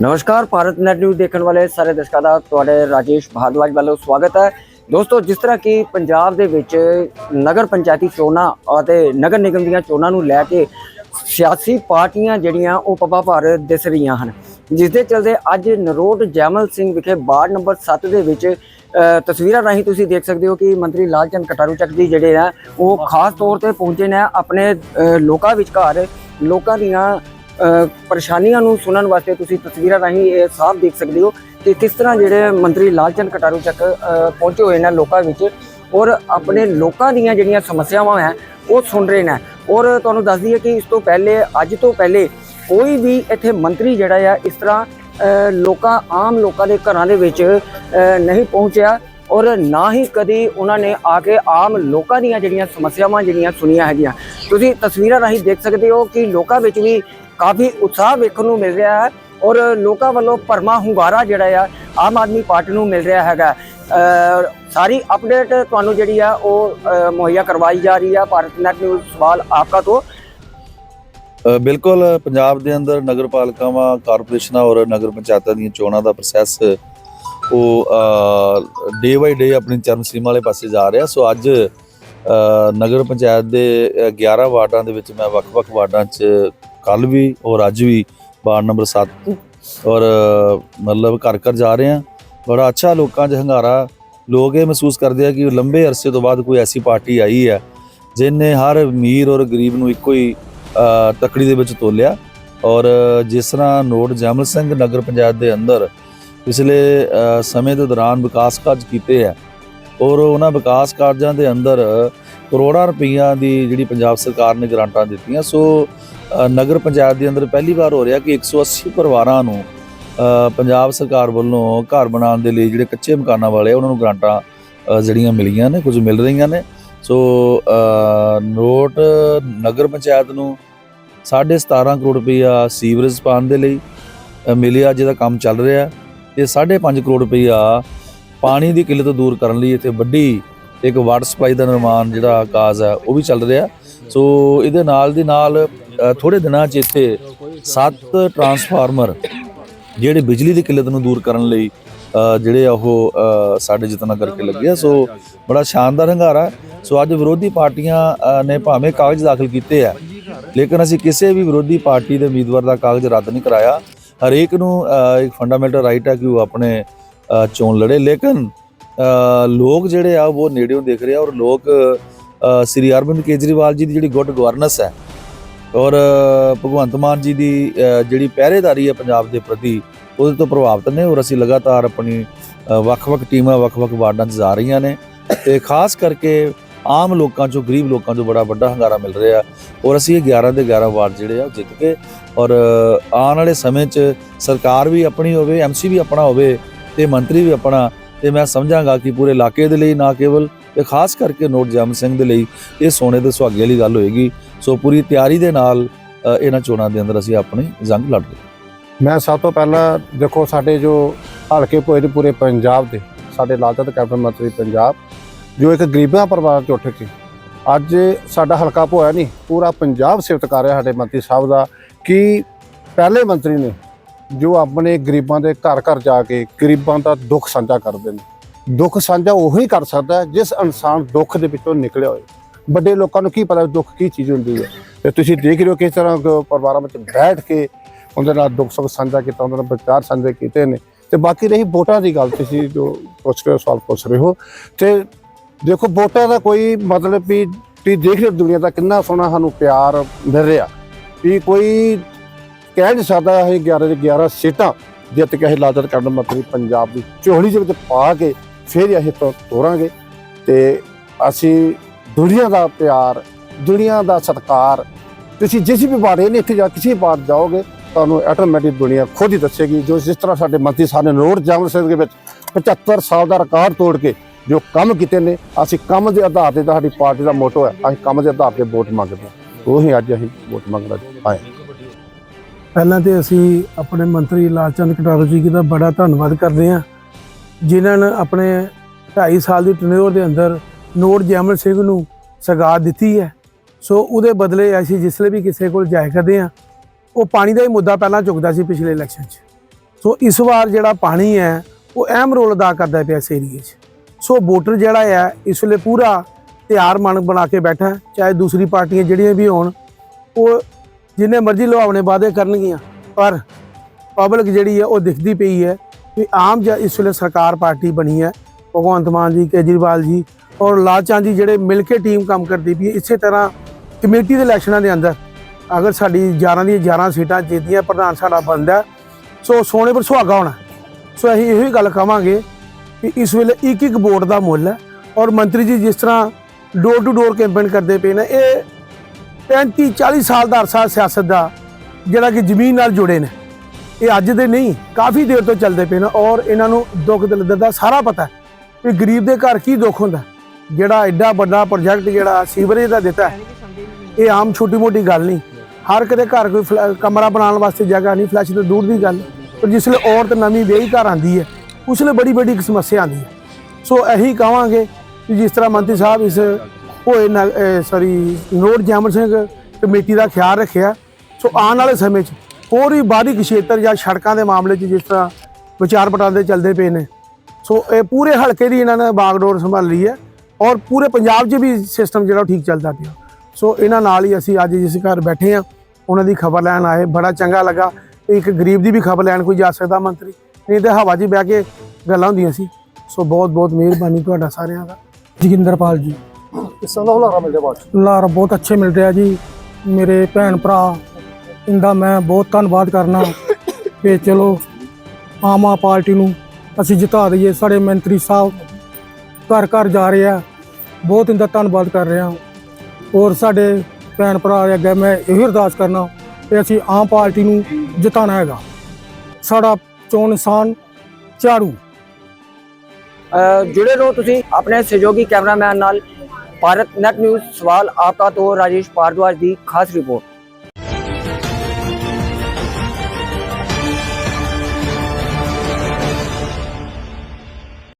ਨਮਸਕਾਰ Bharat net news ਦੇਖਣ ਵਾਲੇ ਸਾਰੇ ਦਰਸ਼ਕਾਂ ਦਾ ਤੁਹਾਡੇ ਰਾਜੇਸ਼ ਭਾਰਦਵਾਜ ਵੱਲੋਂ ਸਵਾਗਤ ਹੈ ਦੋਸਤੋ ਜਿਸ ਤਰ੍ਹਾਂ ਕਿ ਪੰਜਾਬ ਦੇ ਵਿੱਚ ਨਗਰ ਪੰਚਾਇਤੀ ਚੋਣਾਂ ਅਤੇ ਨਗਰ ਨਿਗਮ ਦੀਆਂ ਚੋਣਾਂ ਨੂੰ ਲੈ ਕੇ ਸਿਆਸੀ ਪਾਰਟੀਆਂ ਜਿਹੜੀਆਂ ਉਹ ਪੱਪਾ ਭਾਰ ਦਿਸ ਰਹੀਆਂ ਹਨ ਜਿਸ ਦੇ ਚਲਦੇ ਅੱਜ ਨਰੋਟ ਜੈਮਲ ਸਿੰਘ ਵਿਖੇ ਵਾਰਡ ਨੰਬਰ 7 ਦੇ ਵਿੱਚ ਤਸਵੀਰਾਂ ਰਾਹੀਂ ਤੁਸੀਂ ਦੇਖ ਸਕਦੇ ਹੋ ਕਿ ਮੰਤਰੀ ਲਾਲਚੰਦ ਕਟਾਰੂ ਚੱਕ ਜੀ ਜਿਹੜੇ ਆ ਉਹ ਖਾਸ ਤੌਰ ਤੇ ਪਹੁੰਚੇ ਨੇ ਆਪਣੇ ਲੋਕਾਂ ਵਿਚਕਾਰ ਲੋਕਾਂ ਦੀਆਂ ਪਰੇਸ਼ਾਨੀਆਂ ਨੂੰ ਸੁਣਨ ਵਾਸਤੇ ਤੁਸੀਂ ਤਸਵੀਰਾਂ ਰਾਹੀਂ ਇਹ ਸਾਫ਼ ਦੇਖ ਸਕਦੇ ਹੋ ਕਿ ਕਿਸ ਤਰ੍ਹਾਂ ਜਿਹੜੇ ਮੰਤਰੀ ਲਾਲਚੰਦ ਕਟਾਰੂ ਚੱਕ ਪਹੁੰਚੇ ਹੋਏ ਨੇ ਲੋਕਾਂ ਵਿੱਚ ਔਰ ਆਪਣੇ ਲੋਕਾਂ ਦੀਆਂ ਜਿਹੜੀਆਂ ਸਮੱਸਿਆਵਾਂ ਹੈ, ਉਹ ਸੁਣ ਰਹੇ ਨੇ। ਔਰ ਤੁਹਾਨੂੰ ਦੱਸ ਦਈਏ ਕਿ ਇਸ ਤੋਂ ਪਹਿਲੇ, ਅੱਜ ਤੋਂ ਪਹਿਲੇ ਕੋਈ ਵੀ ਇੱਥੇ ਮੰਤਰੀ ਜਿਹੜਾ ਆ, ਇਸ ਤਰ੍ਹਾਂ ਲੋਕਾਂ, ਆਮ ਲੋਕਾਂ ਦੇ ਘਰਾਂ ਦੇ ਵਿੱਚ ਨਹੀਂ ਪਹੁੰਚਿਆ। ਔਰ ਨਾ ਹੀ ਕਦੀ ਉਹਨਾਂ ਨੇ ਆ ਕੇ ਆਮ ਲੋਕਾਂ ਦੀਆਂ ਜਿਹੜੀਆਂ ਸਮੱਸਿਆਵਾਂ ਜਿਹੜੀਆਂ ਸੁਣੀਆਂ ਹੈਗੀਆਂ। ਤੁਸੀਂ ਤਸਵੀਰਾਂ ਰਾਹੀਂ ਦੇਖ ਸਕਦੇ ਹੋ ਕਿ ਲੋਕਾਂ ਵਿੱਚ ਵੀ ਕਾਫੀ ਉਤਸ਼ਾਹ ਵੇਖਣ ਨੂੰ ਮਿਲ ਰਿਹਾ ਹੈ ਔਰ ਲੋਕਾਂ ਵੱਲੋਂ ਪਰਮਾ ਹੁੰਗਾਰਾ ਜਿਹੜਾ ਆ, ਆਮ ਆਦਮੀ ਪਾਰਟੀ ਨੂੰ ਮਿਲ ਰਿਹਾ ਹੈਗਾ। ਸਾਰੀ ਅਪਡੇਟ ਤੁਹਾਨੂੰ ਜਿਹੜੀ ਆ ਉਹ ਮੁਹੱਈਆ ਕਰਵਾਈ ਜਾ ਰਹੀ ਆ ਭਾਰਤ ਨੈਟ ਨਿਊਜ਼ ਸਵਾਲ ਆਪਕਾ ਤੋਂ। ਬਿਲਕੁਲ, ਪੰਜਾਬ ਦੇ ਅੰਦਰ ਨਗਰਪਾਲਿਕਾਵਾਂ, ਕਾਰਪੋਰੇਸ਼ਨਾਂ ਔਰ ਨਗਰ ਪੰਚਾਇਤਾਂ ਦੀਆਂ ਚੋਣਾਂ ਦਾ ਪ੍ਰੋਸੈਸ ਉਹ ਡੇ ਬਾਈ ਡੇ ਆਪਣੀ ਚਰਮ ਸੀਮਾ ਵਾਲੇ ਪਾਸੇ ਜਾ ਰਿਹਾ। ਸੋ ਅੱਜ ਨਗਰ ਪੰਚਾਇਤ ਦੇ ਅ, 11 ਵਾਰਡਾਂ ਦੇ ਵਿੱਚ ਮੈਂ ਵੱਖ-ਵੱਖ ਵਾਰਡਾਂ 'ਚ ਕੱਲ ਵੀ ਔਰ ਅੱਜ ਵੀ ਵਾਰਡ ਨੰਬਰ 7 ਔਰ ਮਤਲਬ ਘਰ ਘਰ ਜਾ ਰਹੇ। ਹਾਂ ਬੜਾ ਅੱਛਾ ਲੋਕਾਂ 'ਚ ਹੰਗਾਰਾ। ਲੋਕ ਇਹ ਮਹਿਸੂਸ ਕਰਦੇ ਆ ਕਿ ਲੰਬੇ ਅਰਸੇ ਤੋਂ ਬਾਅਦ ਕੋਈ ਐਸੀ ਪਾਰਟੀ ਆਈ ਹੈ ਜਿਨੇ ਹਰ ਅਮੀਰ ਔਰ ਗਰੀਬ ਨੂੰ ਇੱਕੋ ਹੀ ਅ, ਤਕੜੀ ਦੇ ਵਿੱਚ ਤੋਲਿਆ। ਔਰ ਜਿਸ ਤਰ੍ਹਾਂ ਨੋਟ ਜਮਲ ਸਿੰਘ ਨਗਰ ਪੰਚਾਇਤ ਦੇ ਅੰਦਰ ਪਿਛਲੇ ਸਮੇਂ ਦੇ ਦੌਰਾਨ ਵਿਕਾਸ ਕਾਰਜ ਕੀਤੇ ਆ ਔਰ ਉਹਨਾਂ ਵਿਕਾਸ ਕਾਰਜਾਂ ਦੇ ਅੰਦਰ ਕਰੋੜਾਂ ਰੁਪਈਆ ਦੀ ਜਿਹੜੀ ਪੰਜਾਬ ਸਰਕਾਰ ਨੇ ਗ੍ਰਾਂਟਾਂ ਦਿੱਤੀਆਂ। ਸੋ ਨਗਰ ਪੰਚਾਇਤ ਦੇ ਅੰਦਰ ਪਹਿਲੀ ਵਾਰ ਹੋ ਰਿਹਾ ਕਿ 180 ਪਰਿਵਾਰਾਂ ਨੂੰ ਪੰਜਾਬ ਸਰਕਾਰ ਵੱਲੋਂ ਘਰ ਬਣਾਉਣ ਦੇ ਲਈ ਜਿਹੜੇ ਕੱਚੇ ਮਕਾਨਾਂ ਵਾਲੇ ਆ, ਉਹਨਾਂ ਨੂੰ ਗ੍ਰਾਂਟਾਂ ਜਿਹੜੀਆਂ ਮਿਲੀਆਂ ਨੇ ਕੁਝ ਮਿਲ ਰਹੀਆਂ ਨੇ। ਸੋ ਨੋਟ ਨਗਰ ਪੰਚਾਇਤ ਨੂੰ 17.5 ਕਰੋੜ ਰੁਪਈਆ ਸੀਵਰੇਜ ਪਾਉਣ ਦੇ ਲਈ ਮਿਲਿਆ ਜਿਹਦਾ ਕੰਮ ਚੱਲ ਰਿਹਾ। ਤੇ 5.5 ਕਰੋੜ ਰੁਪਈਆ ਪਾਣੀ ਦੀ ਕਿੱਲਤ ਦੂਰ ਕਰਨ ਲਈ ਇੱਥੇ ਵੱਡੀ ਇੱਕ ਵਾਟਰ ਸਪਲਾਈ ਦਾ ਨਿਰਮਾਣ ਜਿਹੜਾ ਕਾਜ਼ ਹੈ ਉਹ ਵੀ ਚੱਲ ਰਿਹਾ। ਸੋ ਇਹਦੇ ਨਾਲ ਦੀ ਨਾਲ ਅ, ਥੋੜੇ ਦਿਨਾਂ 'ਚ ਇੱਥੇ 7 ਟਰਾਂਸਫਾਰਮਰ ਜਿਹੜੇ ਬਿਜਲੀ ਦੀ ਕਿੱਲਤ ਨੂੰ ਦੂਰ ਕਰਨ ਲਈ ਜਿਹੜੇ ਆ ਉਹ ਸਾਡੇ ਯਤਨਾਂ ਕਰਕੇ ਲੱਗੇ ਆ। ਸੋ ਬੜਾ ਸ਼ਾਨਦਾਰ ਹੰਗਾਰਾ ਸੋ ਅੱਜ ਵਿਰੋਧੀ ਪਾਰਟੀਆਂ ਨੇ ਭਾਵੇਂ ਕਾਗਜ਼ ਦਾਖਲ ਕੀਤੇ ਆ ਲੇਕਿਨ ਅਸੀਂ ਕਿਸੇ ਵੀ ਵਿਰੋਧੀ ਪਾਰਟੀ ਦੇ ਉਮੀਦਵਾਰ ਦਾ ਕਾਗਜ਼ ਰੱਦ ਨਹੀਂ ਕਰਾਇਆ। ਹਰੇਕ ਨੂੰ ਇੱਕ ਫੰਡਾਮੈਂਟਲ ਰਾਈਟ ਹੈ ਕਿ ਉਹ ਆਪਣੇ ਚੋਣ ਲੜੇ। ਲੇਕਿਨ ਲੋਕ ਜਿਹੜੇ ਆ, ਉਹ ਨੇੜਿਓਂ ਦੇਖ ਰਹੇ ਆ ਔਰ ਲੋਕ ਸ੍ਰੀ ਅਰਵਿੰਦ ਕੇਜਰੀਵਾਲ ਜੀ ਦੀ ਜਿਹੜੀ ਗੁੱਡ ਗਵਰਨੈਂਸ ਹੈ ਔਰ ਭਗਵੰਤ ਮਾਨ ਜੀ ਦੀ ਜਿਹੜੀ ਪਹਿਰੇਦਾਰੀ ਹੈ ਪੰਜਾਬ ਦੇ ਪ੍ਰਤੀ, ਉਹਦੇ ਤੋਂ ਪ੍ਰਭਾਵਿਤ ਨੇ ਔਰ ਅਸੀਂ ਲਗਾਤਾਰ ਆਪਣੀ ਵੱਖ-ਵੱਖ ਟੀਮਾਂ, ਵੱਖ-ਵੱਖ ਵਾਰਡਾਂ 'ਚ ਜਾ ਰਹੀਆਂ ਨੇ। ਤੇ ਖਾਸ ਕਰਕੇ ਆਮ ਲੋਕਾਂ ਚੋਂ, ਗਰੀਬ ਲੋਕਾਂ ਚੋਂ ਬੜਾ ਵੱਡਾ ਹੰਗਾਰਾ ਮਿਲ ਰਿਹਾ। ਔਰ ਅਸੀਂ ਇਹ 11 ਦੇ 11 ਵਾਰਡ ਜਿਹੜੇ ਆ, ਉਹ ਜਿੱਤ ਕੇ ਔਰ ਆਉਣ ਵਾਲੇ ਸਮੇਂ 'ਚ ਸਰਕਾਰ ਵੀ ਆਪਣੀ ਹੋਵੇ ਐਮਸੀ ਵੀ ਆਪਣਾ ਹੋਵੇ ਤੇ ਮੰਤਰੀ ਵੀ ਆਪਣਾ, ਤੇ ਮੈਂ ਸਮਝਾਂਗਾ ਕਿ ਪੂਰੇ ਇਲਾਕੇ ਦੇ ਲਈ ਨਾ ਕੇਵਲ, ਤੇ ਖਾਸ ਕਰਕੇ ਨੋਟ ਜਮ ਸਿੰਘ ਦੇ ਲਈ ਇਹ ਸੋਨੇ ਦੇ ਸੁਹਾਗੇ ਵਾਲੀ ਗੱਲ ਹੋਏਗੀ। ਸੋ ਪੂਰੀ ਤਿਆਰੀ ਦੇ ਨਾਲ ਇਹਨਾਂ ਚੋਣਾਂ ਦੇ ਅੰਦਰ ਅਸੀਂ ਆਪਣੀ ਜੰਗ ਲੜ ਰਹੇ ਮੈਂ ਸਭ ਤੋਂ ਪਹਿਲਾਂ ਦੇਖੋ, ਸਾਡੇ ਜੋ ਹਲਕੇ ਪੂਰੇ ਪੂਰੇ ਪੰਜਾਬ ਦੇ, ਸਾਡੇ ਲਾਲਚੰਦ ਕੈਪਟਨ ਮੰਤਰੀ ਪੰਜਾਬ ਜੋ ਇੱਕ ਗਰੀਬਾਂ ਪਰਿਵਾਰ 'ਚ ਉੱਠ ਕੇ ਅੱਜ ਸਾਡਾ ਹਲਕਾ ਭੋਇਆ ਨਹੀਂ, ਪੂਰਾ ਪੰਜਾਬ ਸਿਫਤ ਕਰ ਰਿਹਾ ਸਾਡੇ ਮੰਤਰੀ ਸਾਹਿਬ ਦਾ ਕਿ ਪਹਿਲੇ ਮੰਤਰੀ ਨੇ ਜੋ ਆਪਣੇ ਗਰੀਬਾਂ ਦੇ ਘਰ ਘਰ ਜਾ ਕੇ ਗਰੀਬਾਂ ਦਾ ਦੁੱਖ ਸਾਂਝਾ ਕਰਦੇ ਨੇ ਦੁੱਖ ਸਾਂਝਾ ਉਹੀ ਕਰ ਸਕਦਾ ਜਿਸ ਇਨਸਾਨ ਦੁੱਖ ਦੇ ਵਿੱਚੋਂ ਨਿਕਲਿਆ ਹੋਵੇ। ਵੱਡੇ ਲੋਕਾਂ ਨੂੰ ਕੀ ਪਤਾ ਦੁੱਖ ਕੀ ਚੀਜ਼ ਹੁੰਦੀ ਹੈ। ਤੇ ਤੁਸੀਂ ਦੇਖ ਰਹੇ ਹੋ ਕਿਸ ਤਰ੍ਹਾਂ ਪਰਿਵਾਰਾਂ ਵਿੱਚ ਬੈਠ ਕੇ ਉਹਦੇ ਨਾਲ ਦੁੱਖ ਸੁੱਖ ਸਾਂਝਾ ਕੀਤਾ, ਉਹਨਾਂ ਨਾਲ ਵਿਚਾਰ ਸਾਂਝੇ ਕੀਤੇ ਨੇ। ਤੇ ਬਾਕੀ ਰਹੀ ਵੋਟਾਂ ਦੀ ਗੱਲ, ਤੁਸੀਂ ਜੋ ਪੁੱਛ ਰਹੇ ਹੋ, ਸਵਾਲ ਪੁੱਛ ਰਹੇ ਹੋ। ਤੇ ਦੇਖੋ ਵੋਟਾਂ ਦਾ ਕੋਈ ਮਤਲਬ ਵੀ ਤੁਸੀਂ ਦੇਖ ਰਹੇ ਦੁਨੀਆ ਦਾ ਕਿੰਨਾ ਸੋਹਣਾ ਸਾਨੂੰ ਪਿਆਰ ਮਿਲ ਰਿਹਾ। ਵੀ ਕੋਈ ਕਹਿ ਨਹੀਂ ਸਕਦਾ ਇਹ 11 ਦੇ 11 ਸੀਟਾਂ ਜਿੱਤ ਕੇ ਅਸੀਂ ਲਾਦਰ ਕਰਨ ਮੰਤਰੀ ਪੰਜਾਬ ਦੀ ਝੋਲੀ ਦੇ ਵਿੱਚ ਪਾ ਕੇ ਫਿਰ ਅਸੀਂ ਤੋਂ ਤੋਰਾਂਗੇ। ਤੇ ਅਸੀਂ ਦੁਨੀਆ ਦਾ ਪਿਆਰ, ਦੁਨੀਆ ਦਾ ਸਤਿਕਾਰ, ਤੁਸੀਂ ਜਿਸ ਵੀ ਬਾਰੇ ਨਹੀਂ ਇੱਥੇ ਜਾ ਕਿਸੇ ਬਾਤ ਜਾਓਗੇ, ਤੁਹਾਨੂੰ ਆਟੋਮੈਟਿਕ ਦੁਨੀਆ ਖੁਦ ਹੀ ਦੱਸੇਗੀ। ਜੋ ਜਿਸ ਤਰ੍ਹਾਂ ਸਾਡੇ ਮੰਤਰੀ ਸਾਹਿਬ ਨੇ ਨੋਟ ਜਾਮਲ ਸਿੰਘ ਦੇ ਵਿੱਚ 75 ਸਾਲ ਦਾ ਰਿਕਾਰਡ ਤੋੜ ਕੇ ਜੋ ਕੰਮ ਕੀਤੇ ਨੇ, ਅਸੀਂ ਕੰਮ ਦੇ ਆਧਾਰ ਤੇ ਤਾਂ ਸਾਡੀ ਪਾਰਟੀ ਦਾ ਮੋਟੋ ਹੈ, ਅਸੀਂ ਕੰਮ ਦੇ ਆਧਾਰ ਤੇ ਵੋਟ ਮੰਗਦੇ ਹਾਂ। ਉਹੀ ਅੱਜ ਅਸੀਂ ਵੋਟ ਮੰਗਣ ਆਏ ਪਹਿਲਾਂ ਤੇ ਅਸੀਂ ਆਪਣੇ ਮੰਤਰੀ ਲਾਲਚੰਦ ਕਟਾਰੂ ਜੀ ਦਾ ਬੜਾ ਧੰਨਵਾਦ ਕਰਦੇ ਹਾਂ, ਜਿਨ੍ਹਾਂ ਨੇ ਆਪਣੇ 2.5 ਸਾਲ ਦੀ ਟਨਿਓਰ ਦੇ ਅੰਦਰ ਨੋਟ ਜੈਮਲ ਸਿੰਘ ਨੂੰ ਸਗਾ ਦਿੱਤੀ ਹੈ। ਸੋ ਉਹਦੇ ਬਦਲੇ ਅਸੀਂ ਜਿਸਲੇ ਵੀ ਕਿਸੇ ਕੋਲ ਜਾਇਆ ਕਰਦੇ ਹਾਂ, ਉਹ ਪਾਣੀ ਦਾ ਹੀ ਮੁੱਦਾ ਪਹਿਲਾਂ ਚੁੱਕਦਾ ਸੀ ਪਿਛਲੇ ਇਲੈਕਸ਼ਨ 'ਚ। ਸੋ ਇਸ ਵਾਰ ਜਿਹੜਾ ਪਾਣੀ ਹੈ, ਉਹ ਅਹਿਮ ਰੋਲ ਅਦਾ ਕਰਦਾ ਪਿਆ ਇਸ ਏਰੀਏ 'ਚ। ਸੋ ਵੋਟਰ ਜਿਹੜਾ ਹੈ ਇਸ ਵੇਲੇ ਪੂਰਾ ਤਿਆਰ ਮਨ ਬਣਾ ਕੇ ਬੈਠਾ ਚਾਹੇ ਦੂਸਰੀ ਪਾਰਟੀਆਂ ਜਿਹੜੀਆਂ ਵੀ ਹੋਣ, ਉਹ ਜਿੰਨੇ ਮਰਜ਼ੀ ਲੁਹਾਵਣੇ ਵਾਅਦੇ ਕਰਨਗੀਆਂ, ਪਰ ਪਬਲਿਕ ਜਿਹੜੀ ਹੈ, ਉਹ ਦਿਖਦੀ ਪਈ ਹੈ ਕਿ ਆਮ ਜ ਇਸ ਵੇਲੇ ਸਰਕਾਰ ਪਾਰਟੀ ਬਣੀ ਹੈ। ਭਗਵੰਤ ਮਾਨ ਜੀ, ਕੇਜਰੀਵਾਲ ਜੀ ਔਰ ਲਾਲਚੰਦ ਜੀ ਜਿਹੜੇ ਮਿਲ ਕੇ ਟੀਮ ਕੰਮ ਕਰਦੀ ਪਈ ਇਸੇ ਤਰ੍ਹਾਂ ਕਮੇਟੀ ਦੇ ਇਲੈਕਸ਼ਨਾਂ ਦੇ ਅੰਦਰ, ਅਗਰ ਸਾਡੀ 11 ਦੀਆਂ 11 ਸੀਟਾਂ ਜਿੱਤੀਆਂ ਪ੍ਰਧਾਨ ਸਾਡਾ ਬਣਦਾ, ਸੋ ਸੋਨੇ ਪਰ ਸੁਹਾਗਾ ਹੋਣਾ। ਸੋ ਅਸੀਂ ਇਹੋ ਹੀ ਗੱਲ ਕਹਾਂਗੇ ਕਿ ਇਸ ਵੇਲੇ ਇੱਕ ਇੱਕ ਵੋਟ ਦਾ ਮੁੱਲ ਹੈ ਔਰ ਮੰਤਰੀ ਜੀ ਜਿਸ ਤਰ੍ਹਾਂ ਡੋਰ ਟੂ ਡੋਰ ਕੈਂਪੇਨ ਕਰਦੇ ਪਏ ਨੇ, ਇਹ 35 40 ਸਾਲ ਦਾ ਅਰਸਾ ਸਿਆਸਤ ਦਾ ਜਿਹੜਾ ਕਿ ਜ਼ਮੀਨ ਨਾਲ ਜੁੜੇ ਨੇ। ਇਹ ਅੱਜ ਦੇ ਨਹੀਂ, ਕਾਫੀ ਦੇਰ ਤੋਂ ਚੱਲਦੇ ਪਏ ਨੇ ਔਰ ਇਹਨਾਂ ਨੂੰ ਦੁੱਖ ਦਰਦ ਦਾ ਸਾਰਾ ਪਤਾ ਹੈ ਕਿ ਗਰੀਬ ਦੇ ਘਰ ਕੀ ਦੁੱਖ ਹੁੰਦਾ ਜਿਹੜਾ ਐਡਾ ਵੱਡਾ ਪ੍ਰੋਜੈਕਟ ਜਿਹੜਾ ਸੀਵਰੇਜ ਦਾ ਦਿੱਤਾ ਇਹ ਆਮ ਛੋਟੀ ਮੋਟੀ ਗੱਲ ਨਹੀਂ। ਹਰ ਕਿਤੇ ਘਰ ਕੋਈ ਫਲੈ- ਕਮਰਾ ਬਣਾਉਣ ਵਾਸਤੇ ਜਗ੍ਹਾ ਨਹੀਂ, ਫਲੈਸ਼ ਤੋਂ ਦੂਰ ਦੀ ਗੱਲ। ਪਰ ਜਿਸਲੇ ਔਰਤ ਨਵੀਂ ਵਿਆਹੀ ਘਰ ਆਂਦੀ ਹੈ ਉਸਲੇ ਲਈ ਬੜੀ ਵੱਡੀ ਸਮੱਸਿਆ ਆਉਂਦੀ ਹੈ। ਸੋ ਇਹੀ ਕਹਾਂਗੇ ਕਿ ਜਿਸ ਤਰ੍ਹਾਂ ਮੰਤਰੀ ਸਾਹਿਬ ਇਸ ਹੋਏ ਸੌਰੀ ਨੋਟ ਜੈਮਨ ਸਿੰਘ ਕਮੇਟੀ ਦਾ ਖਿਆਲ ਰੱਖਿਆ। ਸੋ ਆਉਣ ਵਾਲੇ ਸਮੇਂ 'ਚ ਹੋਰ ਵੀ ਬਾਹਰੀ ਖੇਤਰ ਜਾਂ ਸੜਕਾਂ ਦੇ ਮਾਮਲੇ 'ਚ ਜਿਸ ਤਰ੍ਹਾਂ ਵਿਚਾਰ ਪਟਾਂਦੇ ਚੱਲਦੇ ਪਏ ਨੇ। ਸੋ ਇਹ ਪੂਰੇ ਹਲਕੇ ਦੀ ਇਹਨਾਂ ਨੇ ਬਾਗਡੋਰ ਸੰਭਾਲੀ ਹੈ ਔਰ ਪੂਰੇ ਪੰਜਾਬ 'ਚ ਵੀ ਸਿਸਟਮ ਜਿਹੜਾ ਉਹ ਠੀਕ ਚੱਲਦਾ ਪਿਆ। ਸੋ ਇਹਨਾਂ ਨਾਲ ਹੀ ਅਸੀਂ ਅੱਜ ਜਿਸ ਘਰ ਬੈਠੇ ਆ ਉਹਨਾਂ ਦੀ ਖਬਰ ਲੈਣ ਆਏ। ਬੜਾ ਚੰਗਾ ਲੱਗਾ। ਇੱਕ ਗਰੀਬ ਦੀ ਵੀ ਖਬਰ ਲੈਣ ਕੋਈ ਜਾ ਸਕਦਾ ਮੰਤਰੀ। ਨਹੀਂ ਤੇ ਹਵਾ 'ਚ ਬਹਿ ਕੇ ਗੱਲਾਂ ਹੁੰਦੀਆਂ ਸੀ। ਸੋ ਬਹੁਤ ਬਹੁਤ ਮਿਹਰਬਾਨੀ ਤੁਹਾਡਾ ਸਾਰਿਆਂ ਦਾ। ਜੋਗਿੰਦਰਪਾਲ ਜੀ। ਇਸ ਤਰ੍ਹਾਂ ਦਾ ਹੁਲਾਰਾ ਮਿਲ ਜਾ ਬਾਅਦ 'ਚ। ਲਾਰ ਬਹੁਤ ਅੱਛੇ ਮਿਲ ਰਿਹਾ ਜੀ। ਮੇਰੇ ਭੈਣ ਭਰਾ ਇੰਦਾ ਮੈਂ ਬਹੁਤ ਧੰਨਵਾਦ ਕਰਨਾ ਕਿ ਚਲੋ ਆਮ ਆਦਮੀ ਪਾਰਟੀ ਨੂੰ ਅਸੀਂ ਜਿਤਾ ਦਈਏ। ਸਾਡੇ ਮੰਤਰੀ ਸਾਹਿਬ ਘਰ ਘਰ ਜਾ ਰਹੇ ਆ। ਬਹੁਤ ਇੰਦਾ ਧੰਨਵਾਦ ਕਰ ਰਿਹਾ। ਔਰ ਸਾਡੇ ਭੈਣ ਭਰਾ ਅੱਗੇ ਮੈਂ ਇਹੋ ਅਰਦਾਸ ਕਰਨਾ ਕਿ ਅਸੀਂ ਆਮ ਪਾਰਟੀ ਨੂੰ ਜਿਤਾਣਾ ਹੈਗਾ। ਸਾਡਾ ਚੋਣ ਨਿਸ਼ਾਨ ਝਾੜੂ। ਜੁੜੇ ਰਹੋ ਤੁਸੀਂ ਆਪਣੇ ਸਹਿਯੋਗੀ ਕੈਮਰਾਮੈਨ ਨਾਲ। ਭਾਰਤ ਨੈਟ ਨਿਊਜ਼ ਸਵਾਲ ਆਪਕਾ ਤੋਂ ਰਾਜੇਸ਼ ਭਾਰਦਵਾਜ ਦੀ ਖਾਸ ਰਿਪੋਰਟ।